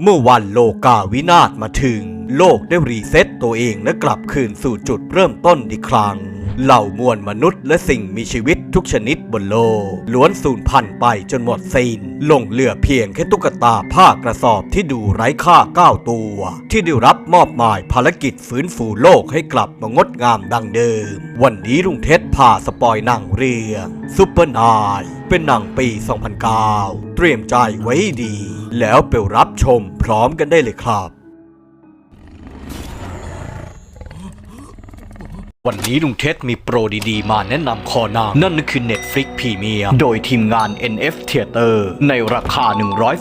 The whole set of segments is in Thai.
เมื่อวันโลกาวินาศมาถึง โลกได้รีเซ็ตตัวเองและกลับคืนสู่จุดเริ่มต้นอีกครั้ง เหล่ามวลมนุษย์และสิ่งมีชีวิตทุกชนิดบนโลก ล้วนสูญพันธุ์ไปจนหมดสิ้นลงเหลือเพียงแค่ตุ๊กตาผ้ากระสอบที่ดูไร้ค่าเก้าตัว ที่ได้รับมอบหมายภารกิจฟื้นฟูโลกให้กลับมางดงามดังเดิม วันนี้ลุงเท็ดพาสปอยหนังเรื่องซุปเปอร์นาย เป็นหนังปี 2009 เตรียมใจไว้ดี แล้วไปรับชมพร้อมกันได้เลยครับ วันนี้ลุงเท็ดมีโปรดีๆ มาแนะนำคอนังนั่นก็คือ Netflix Premium โดยทีมงาน NF Theater ในราคา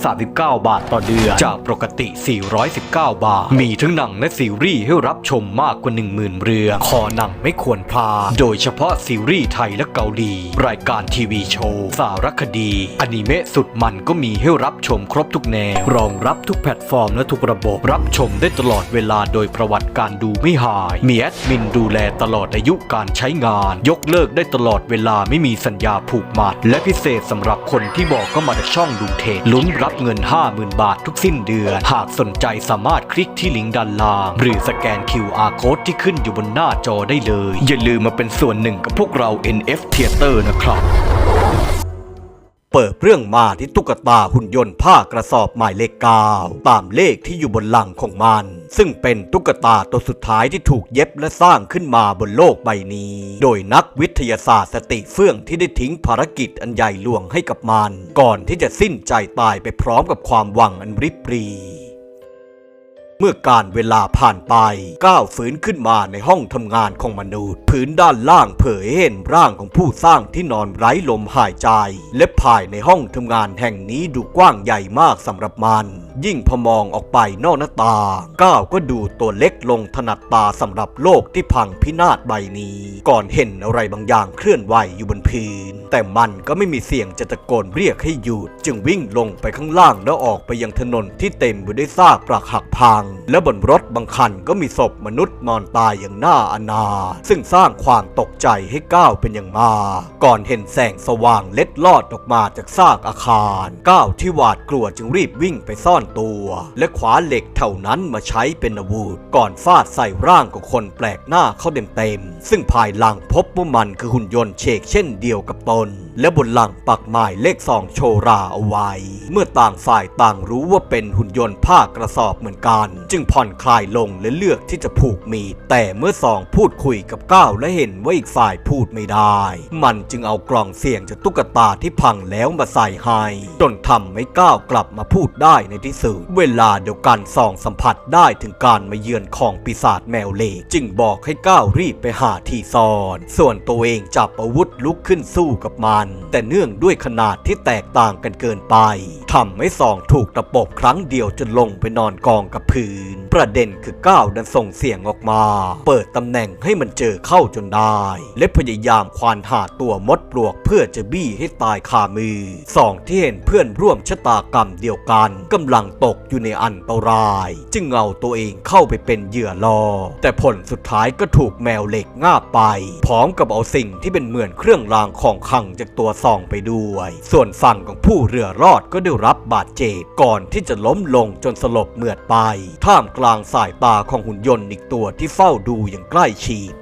139 บาทต่อเดือน จากปกติ 419 บาท มีทั้งหนังและซีรีส์ให้รับชมมากกว่า 10,000 เรื่องคอหนังไม่ควรพลาดโดยเฉพาะซีรีส์ไทยและเกาหลี รายการทีวีโชว์ สารคดี อนิเมะสุดมันก็มีให้รับชมครบทุกแนว รองรับทุกแพลตฟอร์มและทุกระบบรับชมได้ตลอดเวลาโดยประวัติการดูไม่หายมีแอดมินดูแลตลอดลอดอายุการใช้งาน ยกเลิกได้ตลอดเวลาไม่มีสัญญาผูกมัด และพิเศษสำหรับคนที่บอกก็มาจากช่องดูเทศลุ้นรับเงิน 50,000 บาททุกสิ้นเดือน หากสนใจสามารถคลิกที่ลิงก์ด้านล่าง หรือสแกน QR Code ที่ขึ้นอยู่บนหน้าจอได้เลย อย่าลืมมาเป็นส่วนหนึ่งกับพวกเรา NF Theater นะครับ เปิดเรื่องมาที่ตุ๊กตาหุ่นยนต์ผ้ากระสอบหมายเลขเก้าตามเลขที่อยู่บนหลังของมัน ซึ่งเป็นตุ๊กตาตัวสุดท้ายที่ถูกเย็บและสร้างขึ้นมาบนโลกใบนี้ โดยนักวิทยาศาสตร์สติเฟื่องที่ได้ทิ้งภารกิจอันใหญ่หลวงให้กับมัน ก่อนที่จะสิ้นใจตายไปพร้อมกับความหวังอันริบหรี เมื่อการเวลาผ่านไป ก้าวฝืนขึ้นมาในห้องทำงานของมนุษย์ พื้นด้านล่างเผยให้เห็นร่างของผู้สร้างที่นอนไร้ลมหายใจ และภายในห้องทำงานแห่งนี้ดูกว้างใหญ่มากสำหรับมันยิ่งพอมองออกไปนอกหน้าตา ก้าวก็ดูตัวเล็กลงถนัดตาสำหรับโลกที่พังพินาศใบนี้ ก่อนเห็นอะไรบางอย่างเคลื่อนไหวอยู่บนพื้น แต่มันก็ไม่มีเสียงจะตะโกนเรียกให้หยุด จึงวิ่งลงไปข้างล่างแล้วออกไปยังถนนที่เต็มไปด้วยซากปรักหักพัง และบนรถบางคันก็มีศพมนุษย์นอนตายอย่างน่าอนา ซึ่งสร้างความตกใจให้ก้าวเป็นอย่างมากก่อนเห็นแสงสว่างเล็ดลอดออกมาจากซากอาคารก้าวที่หวาดกลัวจึงรีบวิ่งไปซ่อนตัว และขวาเหล็กเท่านั้นมาใช้เป็นอาวุธก่อนฟาดใส่ร่างของคนแปลกหน้าเข้าเต็มๆซึ่งภายหลังพบว่ามันคือหุ่นยนต์เชกเช่นเดียวกับตน และบนหลังปักหมายเลขสองโชราเอาไว้ เมื่อต่างฝ่ายต่างรู้ว่าเป็นหุ่นยนต์ผ้ากระสอบเหมือนกัน จึงผ่อนคลายลงและเลือกที่จะผูกมีดแต่เมื่อสองพูดคุยกับก้าวและเห็นว่าอีกฝ่ายพูดไม่ได้ มันจึงเอากล่องเสียงจากตุ๊กตาที่พังแล้วมาใส่ให้จนทำให้ก้าวกลับมาพูดได้ในที่สุดเวลาเดียวกันส่องสัมผัสได้ถึงการมาเยือนของปีศาจแมวเล็กจึงบอกให้ก้าวรีบไปหาที่ซ่อน ส่วนตัวเองจับอาวุธลุกขึ้นสู้กับมัน แต่เนื่องด้วยขนาดที่แตกต่างกันเกินไปทำให้ส่องถูกตะปบครั้งเดียวจนลงไปนอนกองกับ พื้น ประเด็นคือก้าวดันส่งเสียงออกมา เปิดตำแหน่งให้มันเจอเข้าจนได้ และพยายามควานหาตัวมดปลวกเพื่อจะบี้ให้ตายคามือสองที่เห็นเพื่อนร่วมชะตากรรมเดียวกันกำลังตกอยู่ในอันตราย จึงเอาตัวเองเข้าไปเป็นเหยื่อรอแต่ผลสุดท้ายก็ถูกแมวเหล็กง่าไป พร้อมกับเอาสิ่งที่เป็นเหมือนเครื่องรางของขังจากตัวซองไปด้วย ส่วนฝั่งของผู้เรือรอดก็ได้รับบาดเจ็บก่อนที่จะล้มลงจนสลบเหมือดไปท่ามกลางสายตาของหุ่นยนต์อีกตัวที่เฝ้าดูอย่างใกล้ชิด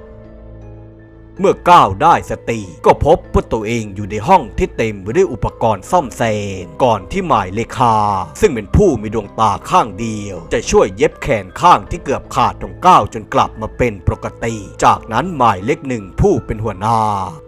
เมื่อก้าวได้สติก็พบว่าตัวเองอยู่ในห้องที่เต็มไปด้วยอุปกรณ์ซ่อมแซมก่อนที่หมายเลขา ซึ่งเป็นผู้มีดวงตาข้างเดียว จะช่วยเย็บแขนข้างที่เกือบขาดของก้าวจนกลับมาเป็นปกติ จากนั้นหมายเลขหนึ่งผู้เป็นหัวหน้า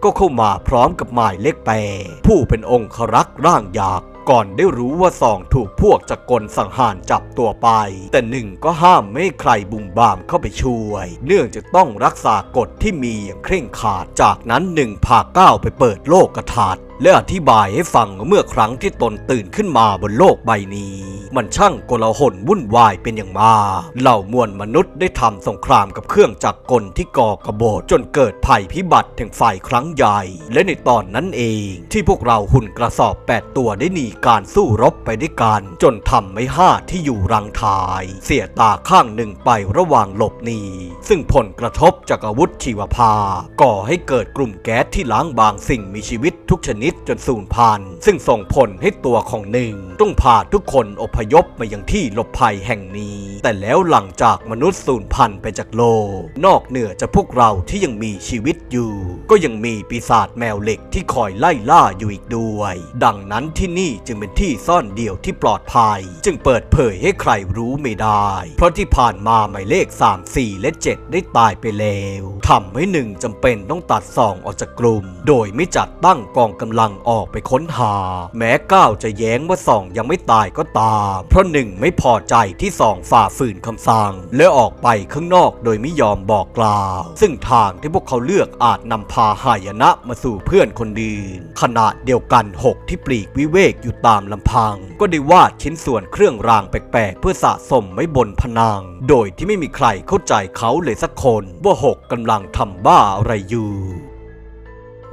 ก็เข้ามาพร้อมกับหมายเลขแปดผู้เป็นองค์ครักษ์ร่างยักษ ก่อนได้รู้ว่าสองถูกพวกจักรกลสังหารจับตัวไป แต่หนึ่งก็ห้ามไม่ให้ใครบุ่มบามเข้าไปช่วย เนื่องจากต้องรักษากฎที่มีอย่างเคร่งขราด จากนั้นหนึ่งพาก้าวไปเปิดโลกกระถัดและอธิบายให้ฟังเมื่อครั้งที่ตนตื่นขึ้นมาบนโลกใบนี้ มันช่างโกลาหลวุ่นวายเป็นอย่างมากเหล่ามวลมนุษย์ได้ทำสงครามกับเครื่องจักรกลที่ก่อกระโบฏจนเกิดภัยพิบัติแห่งไฟครั้งใหญ่ และในตอนนั้นเองที่พวกเราหุ่นกระสอบ 8 ตัวได้หนีการสู้รบไปด้วยกัน จนทำให้ห้าที่อยู่รังทาย เสียตาข้างหนึ่งไประหว่างหลบหนีซึ่งผลกระทบจากอาวุธชีวภาก่อให้เกิดกลุ่มแก๊สที่ล้างบางสิ่งมีชีวิตทุกชนิดนิดจนสูญพันธุ์ซึ่งส่งผลให้ตัวของหนึ่งต้องพาทุกคนอพยพมายังที่หลบภัยแห่งนี้ แต่แล้วหลังจากมนุษย์สูญพันธุ์ไปจากโลก นอกเหนือจากพวกเราที่ยังมีชีวิตอยู่ ก็ยังมีปีศาจแมวเหล็กที่คอยไล่ล่าอยู่อีกด้วย ดังนั้นที่นี่จึงเป็นที่ซ่อนเดี่ยวที่ปลอดภัย จึงเปิดเผยให้ใครรู้ไม่ได้ เพราะที่ผ่านมาหมายเลข 3 4 และ 7 ได้ตายไปแล้วทำให้หนึ่งจำเป็นต้องตัดสองออกจากกลุ่ม โดยไม่จัดตั้งกองกำลังหลังออกไปค้นหา แม้ก้าวจะแย้งว่าสองยังไม่ตายก็ตาม เพราะหนึ่งไม่พอใจที่สองฝ่าฝืนคำสั่ง และออกไปข้างนอกโดยไม่ยอมบอกกล่าว ซึ่งทางที่พวกเขาเลือกอาจนำพาหายนะมาสู่เพื่อนคนอื่นขณะเดียวกันหกที่ปลีกวิเวกอยู่ตามลำพัง ก็ได้วาดชิ้นส่วนเครื่องรางแปลกๆ เพื่อสะสมไว้บนพนัง โดยที่ไม่มีใครเข้าใจเขาเลยสักคน ว่าหกกำลังทำบ้าอะไรอยู่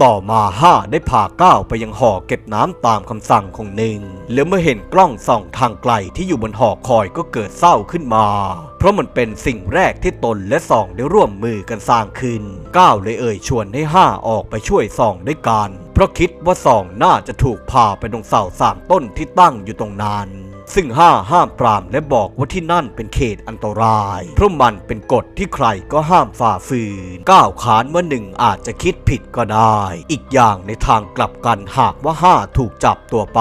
ต่อมาห้าได้พาก้าวไปยังหอเก็บน้ำตามคำสั่งของหนึ่งแล้วเมื่อเห็นกล้องส่องทางไกลที่อยู่บนหอคอยก็เกิดเศร้าขึ้นมา เพราะมันเป็นสิ่งแรกที่ตนและส่องได้ร่วมมือกันสร้างขึ้นก้าวเลยเอ่ยชวนให้ห้าออกไปช่วยส่องด้วยกัน เพราะคิดว่าส่องน่าจะถูกพาไปตรงเสาสามต้นที่ตั้งอยู่ตรงนั้น ซึ่งห้าห้ามปรามและบอกว่าที่นั่นเป็นเขตอันตราย เพราะมันเป็นกฎที่ใครก็ห้ามฝ่าฝืนก้าวขานว่าหนึ่งอาจจะคิดผิดก็ได้ อีกอย่างในทางกลับกันหากว่าห้าถูกจับตัวไป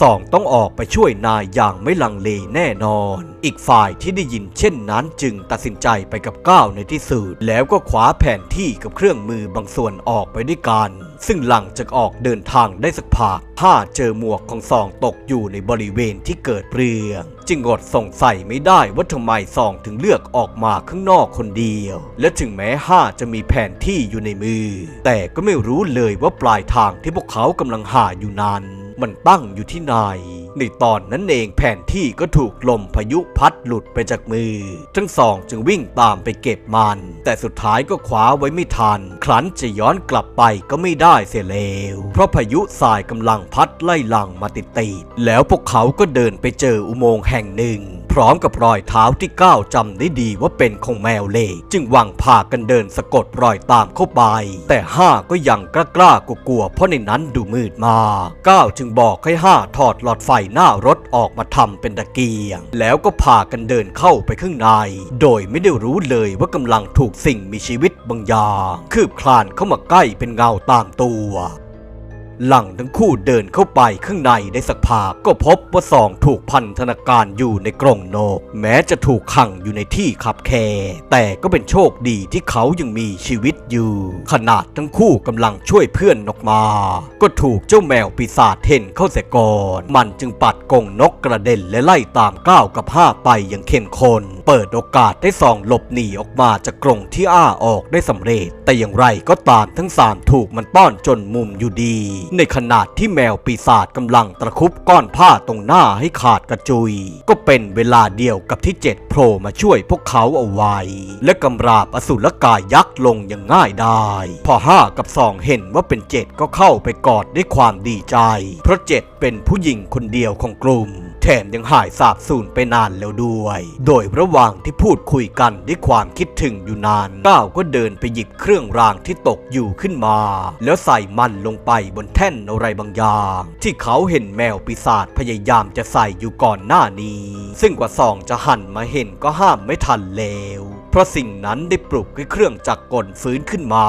สองต้องออกไปช่วยนายอย่างไม่ลังเลแน่นอน อีกฝ่ายที่ได้ยินเช่นนั้นจึงตัดสินใจไปกับก้าวในที่สุดแล้วก็คว้าแผนที่กับเครื่องมือบางส่วนออกไปด้วยกัน ซึ่งหลังจากออกเดินทางได้สักพักห้าเจอหมวกของสองตกอยู่ในบริเวณที่เกิดเปลืองจึงอดสงสัยไม่ได้ว่าทำไมสองถึงเลือกออกมาข้างนอกคนเดียว และถึงแม้ห้าจะมีแผนที่อยู่ในมือ แต่ก็ไม่รู้เลยว่าปลายทางที่พวกเขากำลังหาอยู่นั้น มันตั้งอยู่ที่ไหนในตอนนั้นเองแผนที่ก็ถูกลมพายุพัดหลุดไปจากมือ ทั้งสองจึงวิ่งตามไปเก็บมัน แต่สุดท้ายก็คว้าไว้ไม่ทัน ครั้นจะย้อนกลับไปก็ไม่ได้เสียแล้ว เพราะพายุทรายกำลังพัดไล่หลังมาติดติดๆแล้วพวกเขาก็เดินไปเจออุโมงค์แห่งหนึ่ง พร้อมกับรอยเท้าที่ก้าวจำได้ดีว่าเป็นของแมวเล่จึงวังพากันเดินสะกดรอยตามเข้าไป แต่ห้าก็ยังกล้ากล้ากลัวๆเพราะในนั้นดูมืดมากก้าวจึงบอกให้ห้าถอดหลอดไฟหน้ารถออกมาทำเป็นตะเกียง แล้วก็พากันเดินเข้าไปข้างใน โดยไม่ได้รู้เลยว่ากำลังถูกสิ่งมีชีวิตบางอย่าง คืบคลานเข้ามาใกล้เป็นเงาตามตัว หลังทั้งคู่เดินเข้าไปข้างในได้สักพักก็พบว่าสองถูกพันธนาการอยู่ในกรงนก แม้จะถูกขังอยู่ในที่ขับแค แต่ก็เป็นโชคดีที่เขายังมีชีวิตอยู่ ขนาดทั้งคู่กำลังช่วยเพื่อนนกมา ก็ถูกเจ้าแมวปีศาจเห็นเข้าเสียก่อน มันจึงปัดกรงนกกระเด็นและไล่ตามก้าวกับห้าไปอย่างเข้มข้นเปิดโอกาสได้ส่องหลบหนีออกมาจากกรงที่อ้าออกได้สำเร็จ แต่อย่างไรก็ตามทั้งสามถูกมันต้อนจนมุมอยู่ดีในขณะที่แมวปีศาจกำลังตะคุบก้อนผ้าตรงหน้าให้ขาดกระจุย ก็เป็นเวลาเดียวกับที่เจ็ดโผล่มาช่วยพวกเขาเอาไว้ และกำราบอสุรกายยักษ์ลงอย่างง่ายได้ พอห้ากับสองเห็นว่าเป็นเจ็ดก็เข้าไปกอดด้วยความดีใจ เพราะเจ็ดเป็นผู้หญิงคนเดียวของกลุ่มแถมยังหายสาบสูญไปนานแล้วด้วย โดยระหว่างที่พูดคุยกันด้วยความคิดถึงอยู่นานก้าวก็เดินไปหยิบเครื่องรางที่ตกอยู่ขึ้นมา แล้วใส่มันลงไปบนแท่นอะไรบางอย่าง ที่เขาเห็นแมวปีศาจพยายามจะใส่อยู่ก่อนหน้านี้ ซึ่งกว่าสองจะหันมาเห็นก็ห้ามไม่ทันแล้ว เพราะสิ่งนั้นได้ปลุกให้เครื่องจักรกลฟื้นขึ้นมา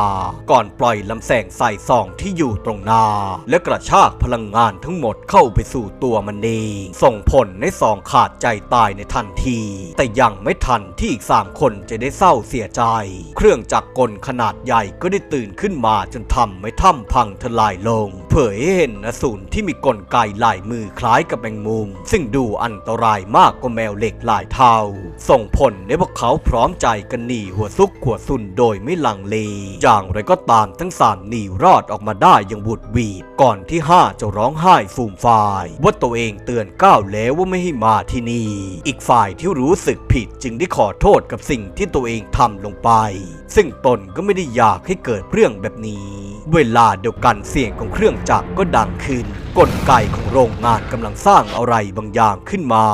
ก่อนปล่อยลำแสงใส่ซองที่อยู่ตรงหน้า และกระชากพลังงานทั้งหมดเข้าไปสู่ตัวมันเองส่งผลให้ซองขาดใจตายในทันที แต่ยังไม่ทันที่อีกสามคนจะได้เศร้าเสียใจ เครื่องจักรกลขนาดใหญ่ก็ได้ตื่นขึ้นมาจนทำให้ถ้ำพังทลายลง เผยให้เห็นอสูรที่มีกลไกหลายมือคล้ายกับแมงมุม ซึ่งดูอันตรายมากกว่าแมวเหล็กหลายเท่า ส่งผลให้พวกเขาพร้อมใจกันหนีหัวซุกหัวซุนโดยไม่ลังเล อย่างไรก็ตามทั้งสามหนีรอดออกมาได้อย่างบุดหวีด ก่อนที่ห้าจะร้องไห้ฟูมฟายว่าตัวเองเตือนก้าวแล้วว่าไม่ให้มาที่นี่ อีกฝ่ายที่รู้สึกผิดจึงได้ขอโทษกับสิ่งที่ตัวเองทำลงไป ซึ่งตนก็ไม่ได้อยากให้เกิดเรื่องแบบนี้ เวลาเดียวกันเสียงของเครื่องจักรก็ดังขึ้น กลไกของโรงงานกำลังสร้างอะไรบางอย่างขึ้นมา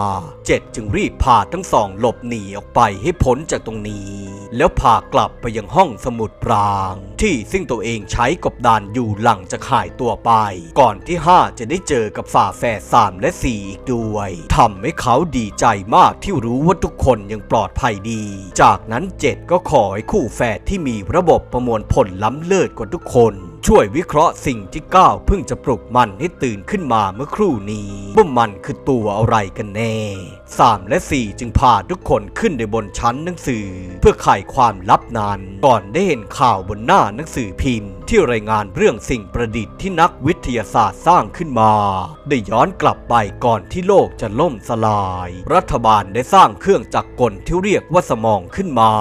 เจ็ดจึงรีบพาทั้งสองหลบหนีออกไปให้พ้นจากตรงนี้ แล้วพากลับไปยังห้องสมุดปรางที่ซึ่งตัวเองใช้กบดานอยู่หลังจะหายตัวไป ก่อนที่ห้าจะได้เจอกับฝ่าแฝดสามและสี่อีกด้วยทำให้เขาดีใจมากที่รู้ว่าทุกคนยังปลอดภัยดี จากนั้นเจ็ดก็ขอให้คู่แฝดที่มีระบบประมวลผลล้ำเลิศกว่าทุกคน ช่วยวิเคราะห์สิ่งที่ก้าวเพิ่งจะปลุกมันให้ตื่นขึ้นมาเมื่อครู่นี้ว่ามันคือตัวอะไรกันแน่สามและสี่จึงพาทุกคนขึ้นไปบนชั้นหนังสือ เพื่อไขความลับนั้น ก่อนได้เห็นข่าวบนหน้าหนังสือพิมพ์ ที่รายงานเรื่องสิ่งประดิษฐ์ที่นักวิทยาศาสตร์สร้างขึ้นมา ได้ย้อนกลับไปก่อนที่โลกจะล่มสลาย รัฐบาลได้สร้างเครื่องจักรกลที่เรียกว่าสมองขึ้นมา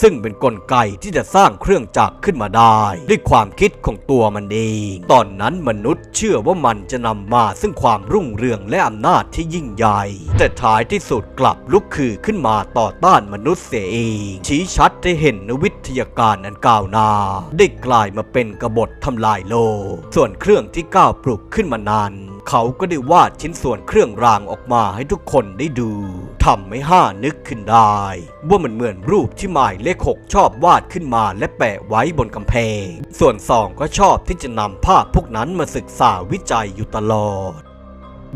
ซึ่งเป็นนกลไกที่จะสร้างเครื่องจักรขึ้นมาได้ ด้วยความคิดของตัวมันเอง ตอนนั้นมนุษย์เชื่อว่ามันจะนำมาซึ่งความรุ่งเรืองและอำนาจที่ยิ่งใหญ่ แต่ท้ายที่สุดกลับลุกคือขึ้นมาต่อต้านมนุษย์เสียเอง ชี้ชัดได้เห็นนวิทยาการอันก้าวหน้าได้กลายมาเป็นกบฏทำลายโลกส่วนเครื่องที่ก้าวปลุกขึ้นมานานเขาก็ได้วาดชิ้นส่วนเครื่องรางออกมาให้ทุกคนได้ดูทำให้ห้านึกขึ้นได้ ว่ามันเหมือนรูปที่หมายเลขหกชอบวาดขึ้นมาและแปะไว้บนกำแพง ส่วนสองก็ชอบที่จะนำภาพพวกนั้นมาศึกษาวิจัยอยู่ตลอด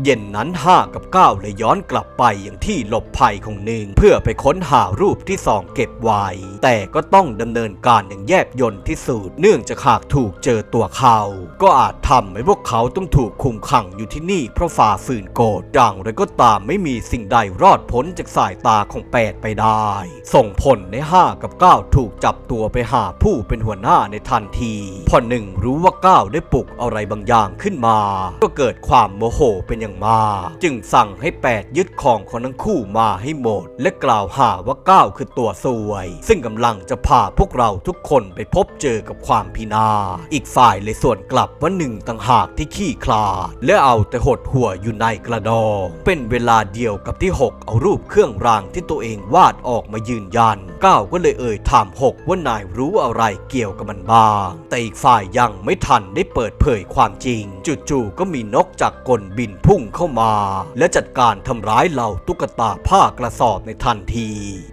เย็นนั้น5กับ9เลยย้อนกลับไปอย่างที่หลบภัยของหนึ่ง เพื่อไปค้นหารูปที่สองเก็บไว้ แต่ก็ต้องดำเนินการอย่างแยบยลที่สุดเนื่องจากหากถูกเจอตัวเขา ก็อาจทำให้พวกเขาต้องถูกคุมขังอยู่ที่นี่เพราะฝ่าฝืนกฎอย่างไรก็ตามไม่มีสิ่งใดรอดพ้นจากสายตาของแปดไปได้ ส่งผลใน5กับ9ถูกจับตัวไปหาผู้เป็นหัวหน้าในทันทีพอหนึ่งรู้ว่า9ได้ปลุกอะไรบางอย่างขึ้นมา ก็เกิดความโมโหเป็นอย่างมา จึงสั่งให้8ยึดของของทั้งคู่มาให้หมด และกล่าวหาว่า9คือตัวซวย ซึ่งกำลังจะพาพวกเราทุกคนไปพบเจอกับความพินาศอีกฝ่ายเลยส่วนกลับว่าหนึ่งต่างหากที่ขี้คลาดและเอาแต่หดหัวอยู่ในกระดอง เป็นเวลาเดียวกับที่ 6 เอารูปเครื่องรางที่ตัวเองวาดออกมายืนยัน9ก็เลยเอ่ยถาม 6 ว่านายรู้อะไรเกี่ยวกับมันบ้าง แต่อีกฝ่ายยังไม่ทันได้เปิดเผยความจริง จู่ๆก็มีนกจากกลบินพุ่งเข้ามา และจัดการทำร้ายเหล่าตุ๊กตาผ้ากระสอบในทันที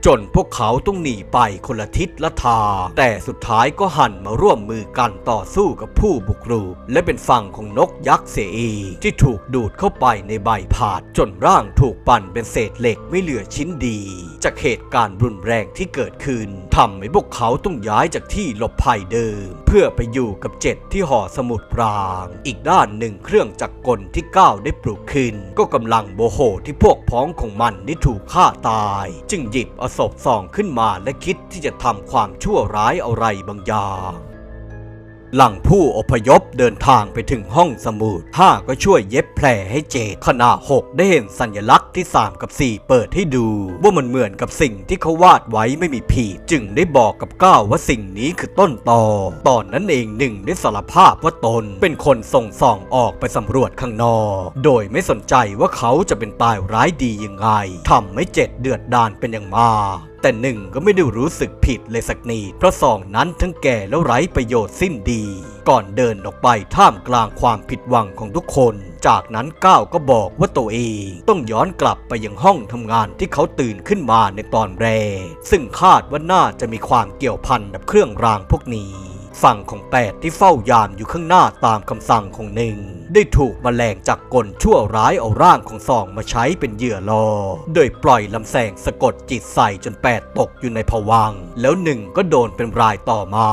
จนพวกเขาต้องหนีไปคนละทิศละทางแต่สุดท้ายก็หันมาร่วมมือกันต่อสู้กับผู้บุกรุกและเป็นฝั่งของนกยักษ์เสียเองที่ถูกดูดเข้าไปในใบผาดจนร่างถูกปั่นเป็นเศษเหล็กไม่เหลือชิ้นดี จากเหตุการณ์รุนแรงที่เกิดขึ้นทำให้พวกเขาต้องย้ายจากที่หลบภัยเดิม เพื่อไปอยู่กับเจ็ดที่หอสมุดปราง อีกด้านหนึ่งเครื่องจักรกลที่ก้าวได้ปลูกขึ้น ก็กำลังโมโหที่พวกพ้องของมันได้ถูกฆ่าตาย จึงหยิบเอาศพส่องขึ้นมาและคิดที่จะทำความชั่วร้ายอะไรบางอย่าง หลังผู้อพยพเดินทางไปถึงห้องสมุด5ก็ช่วยเย็บแผลให้เจดขณะ 6 ได้เห็นสัญลักษณ์ที่ 3 กับ 4 เปิดให้ดู ว่ามันเหมือนกับสิ่งที่เขาวาดไว้ไม่มีผิดจึงได้บอกกับก้าวว่าสิ่งนี้คือต้นตอ ตอนนั้นเองหนึ่งได้สารภาพว่าตนเป็นคนส่งส่องออกไปสำรวจข้างนอก โดยไม่สนใจว่าเขาจะเป็นตายร้ายดียังไงทำให้เจ็ดเดือดดานเป็นอย่างมาก แต่หนึ่งก็ไม่ได้รู้สึกผิดเลยสักนิดเพราะสองนั้นทั้งแก่แล้วไร้ประโยชน์สิ้นดี ก่อนเดินออกไปท่ามกลางความผิดหวังของทุกคน จากนั้นก้าวก็บอกว่าตัวเองต้องย้อนกลับไปยังห้องทำงานที่เขาตื่นขึ้นมาในตอนแรกซึ่งคาดว่าน่าจะมีความเกี่ยวพันกับเครื่องรางพวกนี้ ฝั่งของแปดที่เฝ้ายามอยู่ข้างหน้าตามคำสั่งของหนึ่งได้ถูกมแมลงจากกลชั่วร้ายเอาร่างของสองมาใช้เป็นเหยื่อล่อโดยปล่อยลำแสงสะกดจิตใส่จนแปดตกอยู่ในภวัง แล้วหนึ่งก็โดนเป็นรายต่อมา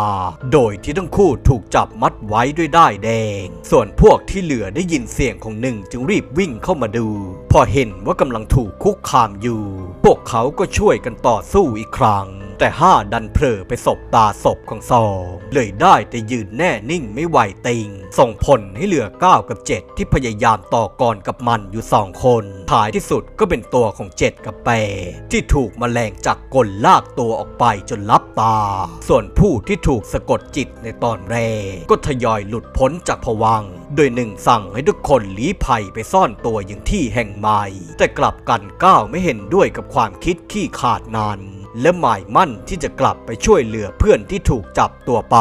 โดยที่ทั้งคู่ถูกจับมัดไว้ด้วยด้ายแดง ส่วนพวกที่เหลือได้ยินเสียงของหนึ่งจึงรีบวิ่งเข้ามาดู พอเห็นว่ากำลังถูกคุกคามอยู่ พวกเขาก็ช่วยกันต่อสู้อีกครั้ง แต่ห้าดันเผลอไปสบตาศพของสอเลยได้แต่ยืนแน่นิ่งไม่ไหวติง ส่งผลให้เหลือ 9 กับ 7 ที่พยายามต่อกรกับมันอยู่สองคนท้ายที่สุดก็เป็นตัวของ 7 กับแปที่ถูกมแมลงจากกลลากตัวออกไปจนลับตา ส่วนผู้ที่ถูกสะกดจิตในตอนแรก ก็ทยอยหลุดพ้นจากผวังโดยหนึ่งสั่งให้ทุกคนลี้ภัยไปซ่อนตัวอย่างที่แห่งใหม่ แต่กลับกันก้าวไม่เห็นด้วยกับความคิดขี้ขาดนั้น และหมายมั่นที่จะกลับไปช่วยเหลือเพื่อนที่ถูกจับตัวไป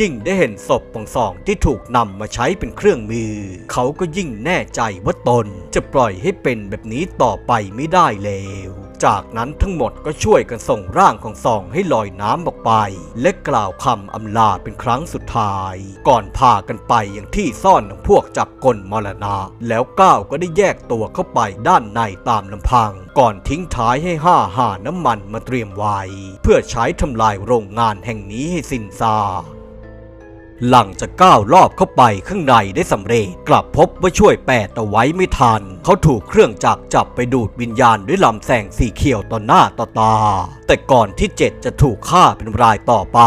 ยิ่งได้เห็นศพของสองที่ถูกนำมาใช้เป็นเครื่องมือ เขาก็ยิ่งแน่ใจว่าตนจะปล่อยให้เป็นแบบนี้ต่อไปไม่ได้แล้ว จากนั้นทั้งหมดก็ช่วยกันส่งร่างของสองให้ลอยน้ำออกไป และกล่าวคำอำลาเป็นครั้งสุดท้าย ก่อนพากันไปอย่างที่ซ่อนของพวกจับกลมรณะ แล้วก้าวก็ได้แยกตัวเข้าไปด้านในตามลำพัง ก่อนทิ้งท้ายให้ห้าหาน้ำมันมาเตรียมไว้ เพื่อใช้ทำลายโรงงานแห่งนี้ให้สิ้นซาก หลังจากก้าวรอบเข้าไปข้างในได้สำเร็จ กลับพบว่าช่วยแปดเอาไว้ไม่ทัน เขาถูกเครื่องจักรจับไปดูดวิญญาณด้วยลำแสงสีเขียวต่อหน้าต่อตา แต่ก่อนที่เจ็ดจะถูกฆ่าเป็นรายต่อไป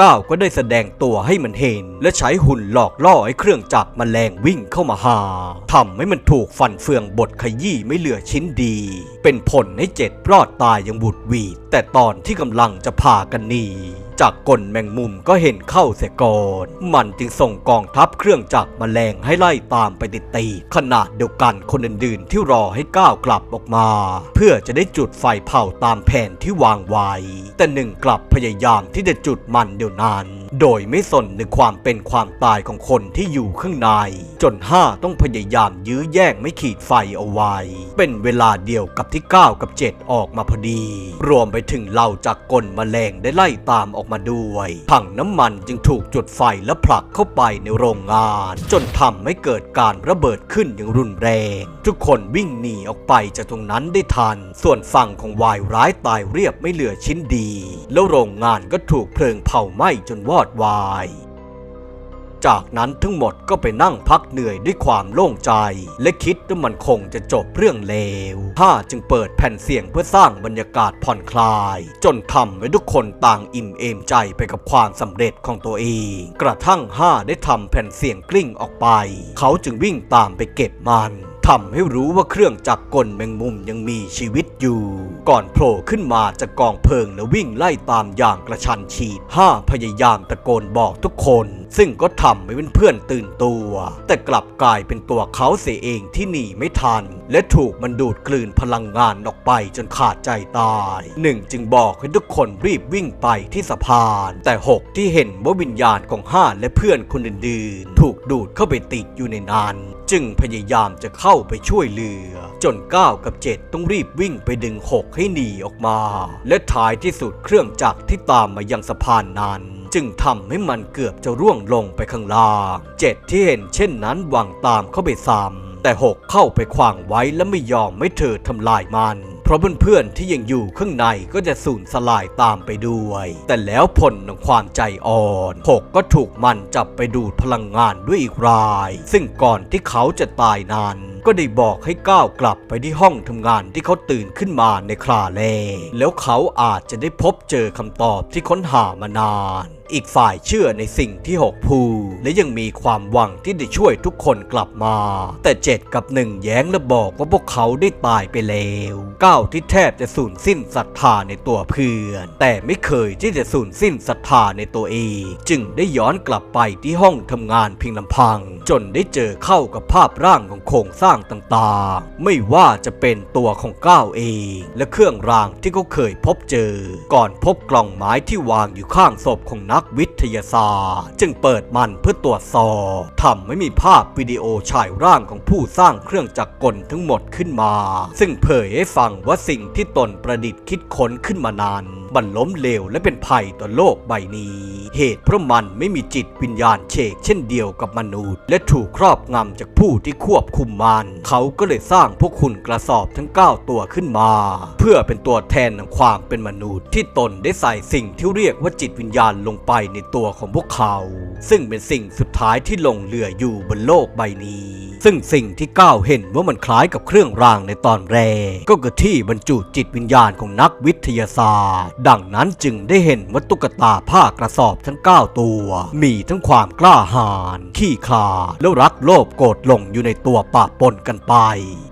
ก้าวก็ได้แสดงตัวให้มันเห็น และใช้หุ่นหลอกล่อให้เครื่องจักรมแมลงวิ่งเข้ามาหาทำให้มันถูกฟันเฟืองบดขยี้ไม่เหลือชิ้นดี เป็นผลให้เจ็ดรอดตายอย่างบุดหวีดแต่ตอนที่กำลังจะพากันหนีจากกลแมงมุมก็เห็นเข้าเสียก่อน มันจึงส่งกองทัพเครื่องจักรมแมลงให้ไล่ตามไปติดตี ขนาดเดียวกันคนอื่นๆ ที่รอให้ก้าวกลับออกมา เพื่อจะได้จุดไฟเผาตามแผนที่วางไว้ แต่หนึ่งกลับพยายามที่จะจุดมันเดียวนั้น โดยไม่สนในความเป็นความตายของคนที่อยู่ข้างใน จนห้าต้องพยายามยื้อแย่งไม่ขีดไฟเอาไว้ เป็นเวลาเดียวกับที่ 9 กับ 7 ออกมาพอดี รวมไปถึงเหล่าจากกลแมลงได้ไล่ตามออกมาด้วยถังน้ำมันจึงถูกจุดไฟและผลักเข้าไปในโรงงาน จนทำให้เกิดการระเบิดขึ้นอย่างรุนแรง ทุกคนวิ่งหนีออกไปจากตรงนั้นได้ทัน ส่วนฝั่งของวายร้ายตายเรียบไม่เหลือชิ้นดี แล้วโรงงานก็ถูกเพลิงเผาไหม้จนวอดวาย จากนั้นทั้งหมดก็ไปนั่งพักเหนื่อยด้วยความโล่งใจ และคิดว่ามันคงจะจบเรื่องเลวห้าจึงเปิดแผ่นเสียงเพื่อสร้างบรรยากาศผ่อนคลาย จนทำให้ทุกคนต่างอิ่มเอมใจไปกับความสำเร็จของตัวเอง กระทั่งห้าได้ทำแผ่นเสียงกลิ้งออกไป เขาจึงวิ่งตามไปเก็บมัน ทำให้รู้ว่าเครื่องจักรกลแมงมุมยังมีชีวิตอยู่ ก่อนโผล่ขึ้นมาจากกองเพลิงและวิ่งไล่ตามอย่างกระชันฉีดห้าพยายามตะโกนบอกทุกคน ซึ่งก็ทำให้เพื่อนๆตื่นตัว แต่กลับกลายเป็นตัวเขาเสียเองที่หนีไม่ทัน และถูกมันดูดกลืนพลังงานออกไปจนขาดใจตายหนึ่งจึงบอกให้ทุกคนรีบวิ่งไปที่สะพาน แต่หกที่เห็นว่าวิญญาณของห้าและเพื่อนคนอื่นๆ ถูกดูดเข้าไปติดอยู่ในนั้น จึงพยายามจะเข้าาไปช่วยเหลือ จน 9 กับ 7 ต้องรีบวิ่งไปดึง 6 ให้หนีออกมา และท้ายที่สุดเครื่องจักรที่ตามมายังสะพานนั้น จึงทำให้มันเกือบจะร่วงลงไปข้างล่างเจ็ดที่เห็นเช่นนั้นหวังตามเข้าไปซ้ำแต่6เข้าไปขวางไว้และไม่ยอมไม่เธอทำลายมันเพราะเพื่อนๆที่ยังอยู่ข้างในก็จะสูญสลายตามไปด้วย แต่แล้วผลของความใจอ่อนหกก็ถูกมันจับไปดูดพลังงานด้วยอีกราย ซึ่งก่อนที่เขาจะตายนาน ก็ได้บอกให้ก้าวกลับไปที่ห้องทำงานที่เขาตื่นขึ้นมาในคราแลแล้วเขาอาจจะได้พบเจอคำตอบที่ค้นหามานาน อีกฝ่ายเชื่อในสิ่งที่หกพูดและยังมีความหวังที่จะช่วยทุกคนกลับมา แต่เจ็ดกับหนึ่งแย้งและบอกว่าพวกเขาได้ตายไปแล้วก้าวที่แทบจะสูญสิ้นศรัทธาในตัวเพื่อน แต่ไม่เคยที่จะสูญสิ้นศรัทธาในตัวเอง จึงได้ย้อนกลับไปที่ห้องทำงานเพียงลำพัง จนได้เจอเข้ากับภาพร่างของโครงสร้างต่างๆ ไม่ว่าจะเป็นตัวของก้าวเอง และเครื่องรางที่เขาเคยพบเจอ ก่อนพบกล่องไม้ที่วางอยู่ข้างศพของนักวิทยาศาสตร์ จึงเปิดมันเพื่อตรวจสอบทำให้มีภาพวิดีโอฉายร่างของผู้สร้างเครื่องจักรกลทั้งหมดขึ้นมา ซึ่งเผยให้ฟังว่าสิ่งที่ตนประดิษฐ์คิดค้นขึ้นมานาน มันล้มเหลวและเป็นภัยต่อโลกใบนี้ เหตุเพราะมันไม่มีจิตวิญญาณเชกเช่นเดียวกับมนุษย์ และถูกครอบงำจากผู้ที่ควบคุมมัน เขาก็เลยสร้างพวกคุณกระสอบทั้ง 9 ตัวขึ้นมา เพื่อเป็นตัวแทนของความเป็นมนุษย์ ที่ตนได้ใส่สิ่งที่เรียกว่าจิตวิญญาณลงไปในตัวของพวกเขา ซึ่งเป็นสิ่งสุดท้ายที่ลงเหลืออยู่บนโลกใบนี้ ซึ่งสิ่งที่ก้าวเห็นว่ามันคล้ายกับเครื่องรางในตอนแรก ก็คือที่บรรจุจิตวิญญาณของนักวิทยาศาสตร์ ดังนั้นจึงได้เห็นว่าตุ๊กตาผ้ากระสอบทั้ง 9 ตัว มีทั้งความกล้าหาญขี้ขลาดแล้วรักโลภโกรธหลงอยู่ในตัวปะปนกันไป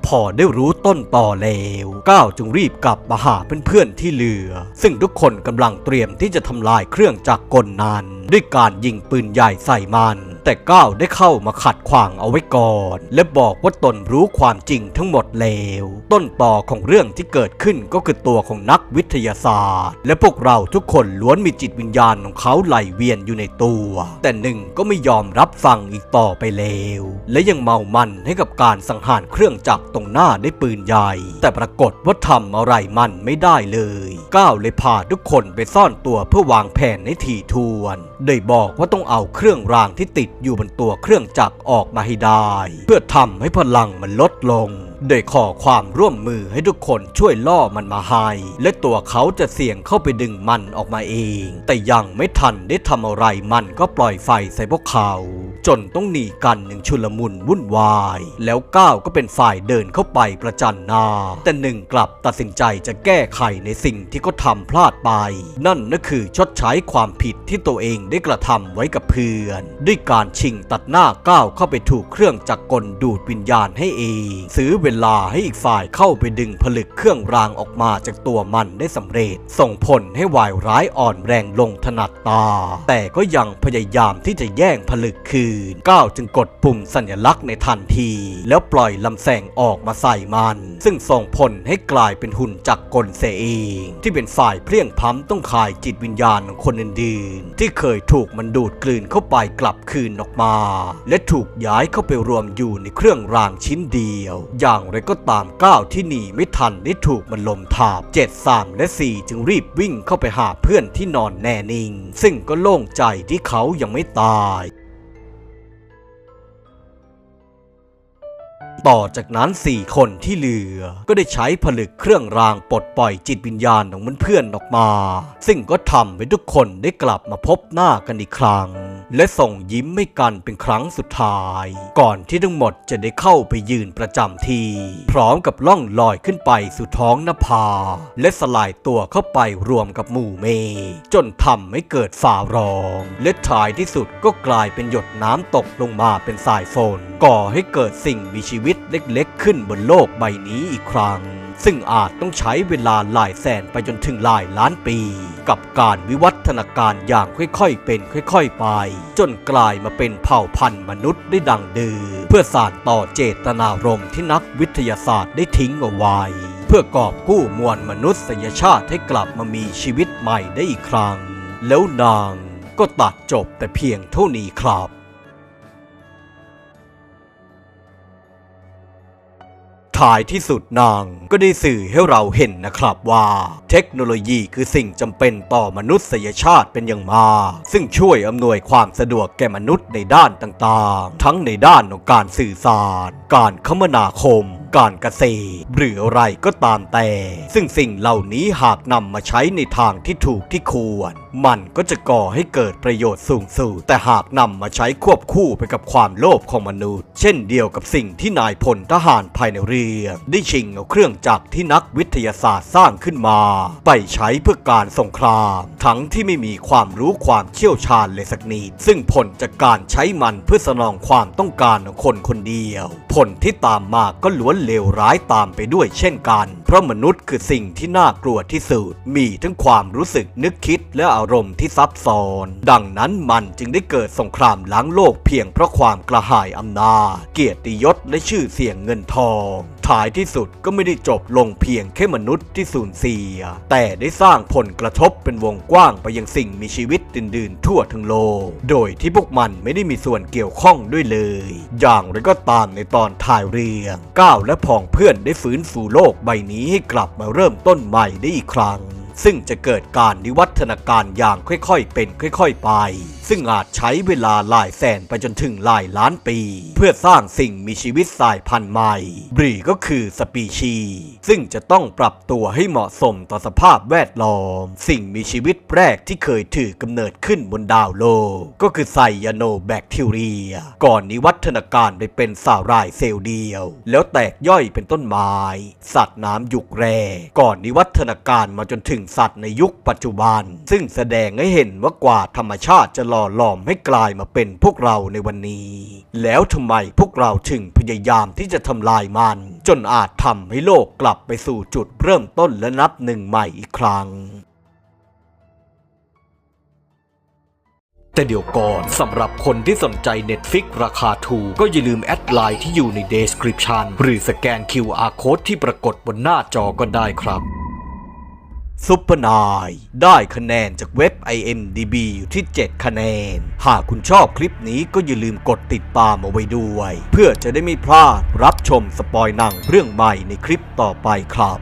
พอได้รู้ต้นต่อแล้วก้าวจึงรีบกลับมาหาเพื่อนๆที่เหลือ ซึ่งทุกคนกำลังเตรียมที่จะทำลายเครื่องจักรกลนั้น ด้วยการยิงปืนใหญ่ใส่มัน แต่ก้าวได้เข้ามาขัดขวางเอาไว้ก่อน และบอกว่าตนรู้ความจริงทั้งหมดแล้ว ต้นต่อของเรื่องที่เกิดขึ้นก็คือตัวของนักวิทยาศาสตร์ และพวกเราทุกคนล้วนมีจิตวิญญาณของเขาไหลเวียนอยู่ในตัว แต่หนึ่งก็ไม่ยอมรับฟังอีกต่อไปแล้ว และยังเมามันให้กับการสังหารเครื่องจักรตรงหน้าได้ปืนใหญ่ แต่ปรากฏว่าทำอะไรมันไม่ได้เลยก้าวเลยพาทุกคนไปซ่อนตัวเพื่อวางแผนให้ถี่ถ้วน โดยบอกว่าต้องเอาเครื่องรางที่ติดอยู่บนตัวเครื่องจักรออกมาให้ได้ เพื่อทำให้พลังมันลดลง โดยขอความร่วมมือให้ทุกคนช่วยล่อมันมาให้และตัวเขาจะเสี่ยงเข้าไปดึงมันออกมาเอง แต่ยังไม่ทันได้ทำอะไรมันก็ปล่อยไฟใส่พวกเขา จนต้องหนีกันหนึ่งชุลมุนวุ่นวาย แล้วก้าวก็เป็นฝ่ายเดินเข้าไปประจันหน้า แต่หนึ่งกลับตัดสินใจจะแก้ไขในสิ่งที่เขาทำพลาดไป นั่นก็คือชดใช้ความผิดที่ตัวเองได้กระทำไว้กับเพื่อน ด้วยการชิงตัดหน้าก้าวเข้าไปถูกเครื่องจักรกลดูดวิญญาณให้เอง ซื้อเวลาให้อีกฝ่ายเข้าไปดึงผลึกเครื่องรางออกมาจากตัวมันได้สำเร็จ ส่งผลให้วายร้ายอ่อนแรงลงถนัดตา แต่ก็ยังพยายามที่จะแย่งผลึกคืน ก้าวจึงกดปุ่มสัญลักษณ์ในทันที แล้วปล่อยลำแสงออกมาใส่มัน ซึ่งส่งผลให้กลายเป็นหุ่นจักรกลเสียเอง ที่เป็นฝ่ายเพลียงพ้ำต้องคายจิตวิญญาณของคนอื่นๆ ที่เคยถูกมันดูดกลืนเข้าไปกลับคืนออกมา และถูกย้ายเข้าไปรวมอยู่ในเครื่องรางชิ้นเดียว อย่างไรก็ตามก้าวที่หนีไม่ทันได้ถูกมันลมถาบ7 3 และ 4 จึงรีบวิ่งเข้าไปหาเพื่อนที่นอนแน่นิ่ง ซึ่งก็โล่งใจที่เขายังไม่ตายต่อจากนั้น4คนที่เหลือ ก็ได้ใช้ผลึกเครื่องรางปลดปล่อยจิตวิญญาณของเพื่อนๆออกมา ซึ่งก็ทำให้ทุกคนได้กลับมาพบหน้ากันอีกครั้ง และส่งยิ้มให้กันเป็นครั้งสุดท้าย ก่อนที่ทั้งหมดจะได้เข้าไปยืนประจำที่ พร้อมกับล่องลอยขึ้นไปสู่ท้องนภา และสลายตัวเข้าไปรวมกับหมู่เมฆจนทำให้เกิดฝ่าร้อง และท้ายที่สุดก็กลายเป็นหยดน้ำตกลงมาเป็นสายฝนก่อให้เกิดสิ่งมีชีวิตเล็กๆ ขึ้นบนโลกใบนี้อีกครั้ง ซึ่งอาจต้องใช้เวลาหลายแสนไปจนถึงหลายล้านปี กับการวิวัฒนาการอย่างค่อยๆเป็นค่อย ๆ ไป จนกลายมาเป็นเผ่าพันธุ์มนุษย์ได้ดังเดิมเพื่อสานต่อเจตนารมณ์ที่นักวิทยาศาสตร์ได้ทิ้งเอาไว้ เพื่อกอบกู้มวลมนุษยชาติให้กลับมามีชีวิตใหม่ได้อีกครั้ง แล้วนางก็ตัดจบแต่เพียงเท่านี้ครับ ท้ายที่สุดนาง ก็ได้สื่อให้เราเห็นนะครับว่า เทคโนโลยีคือสิ่งจำเป็นต่อมนุษยชาติเป็นอย่างมาก ซึ่งช่วยอำนวยความสะดวกแก่มนุษย์ในด้านต่างๆ ทั้งในด้านของการสื่อสาร การคมนาคม การเกษตร หรืออะไรก็ตามแต่ ซึ่งสิ่งเหล่านี้หากนำมาใช้ในทางที่ถูกที่ควร มันก็จะก่อให้เกิดประโยชน์สูงสุดแต่หากนำมาใช้ควบคู่ไปกับความโลภของมนุษย์ เช่นเดียวกับสิ่งที่นายพลทหารภายในเรือได้ชิงเอาเครื่องจักรที่นักวิทยาศาสตร์สร้างขึ้นมา ไปใช้เพื่อการสงคราม ทั้งที่ไม่มีความรู้ความเชี่ยวชาญเลยสักนิดซึ่งผลจากการใช้มันเพื่อสนองความต้องการของคนคนเดียวผลที่ตามมาก็ล้วนเลวร้ายตามไปด้วยเช่นกัน เพราะมนุษย์คือสิ่งที่น่ากลัวที่สุด มีทั้งความรู้สึกนึกคิดและอารมณ์ที่ซับซ้อน ดังนั้นมันจึงได้เกิดสงครามล้างโลกเพียงเพราะความกระหายอำนาจ เกียรติยศและชื่อเสียงเงินทองท้ายที่สุดก็ไม่ได้จบลงเพียงแค่มนุษย์ที่สูญเสีย แต่ได้สร้างผลกระทบเป็นวงกว้างไปยังสิ่งมีชีวิตอื่นๆ ทั่วทั้งโลก โดยที่พวกมันไม่ได้มีส่วนเกี่ยวข้องด้วยเลย อย่างไรก็ตามในตอนถ่ายเรียง ก้าวและผองเพื่อนได้ฟื้นฟูโลกใบนี้ให้กลับมาเริ่มต้นใหม่ได้อีกครั้ง ซึ่งจะเกิดการนิวัฒนาการอย่างค่อยๆ เป็นค่อย ๆ ไป ซึ่งอาจใช้เวลาหลายแสนไปจนถึงหลายล้านปี เพื่อสร้างสิ่งมีชีวิตสายพันธุ์ใหม่ บรีก็คือสปีชี ซึ่งจะต้องปรับตัวให้เหมาะสมต่อสภาพแวดล้อม สิ่งมีชีวิตแรกที่เคยถือกำเนิดขึ้นบนดาวโลก ก็คือไซยาโนแบคทีเรีย ก่อนนิวัฒนาการไปเป็นสาหร่ายเซลล์เดียว แล้วแตกย่อยเป็นต้นไม้ สัตว์น้ำยุคแรก ก่อนนิวัฒนาการมาจนถึงสัตว์ในยุคปัจจุบัน ซึ่งแสดงให้เห็นว่ากว่าธรรมชาติจะหล่อหลอมให้กลายมาเป็นพวกเราในวันนี้ แล้วทำไมพวกเราถึงพยายามที่จะทำลายมัน จนอาจทำให้โลกกลับไปสู่จุดเริ่มต้นและนับหนึ่งใหม่อีกครั้งแต่แต่เดี๋ยวก่อนสำหรับคนที่สนใจ Netflix ราคาถูกก็อย่าลืมแอดไลน์ที่อยู่ใน description หรือสแกน QR code ที่ปรากฏบนหน้าจอก็ได้ครับ ซุปเปอร์นายได้คะแนนจากเว็บ IMDB อยู่ที่ 7 คะแนน หากคุณชอบคลิปนี้ก็อย่าลืมกดติดตามเอาไว้ด้วย เพื่อจะได้ไม่พลาดรับชมสปอยหนังเรื่องใหม่ในคลิปต่อไปครับ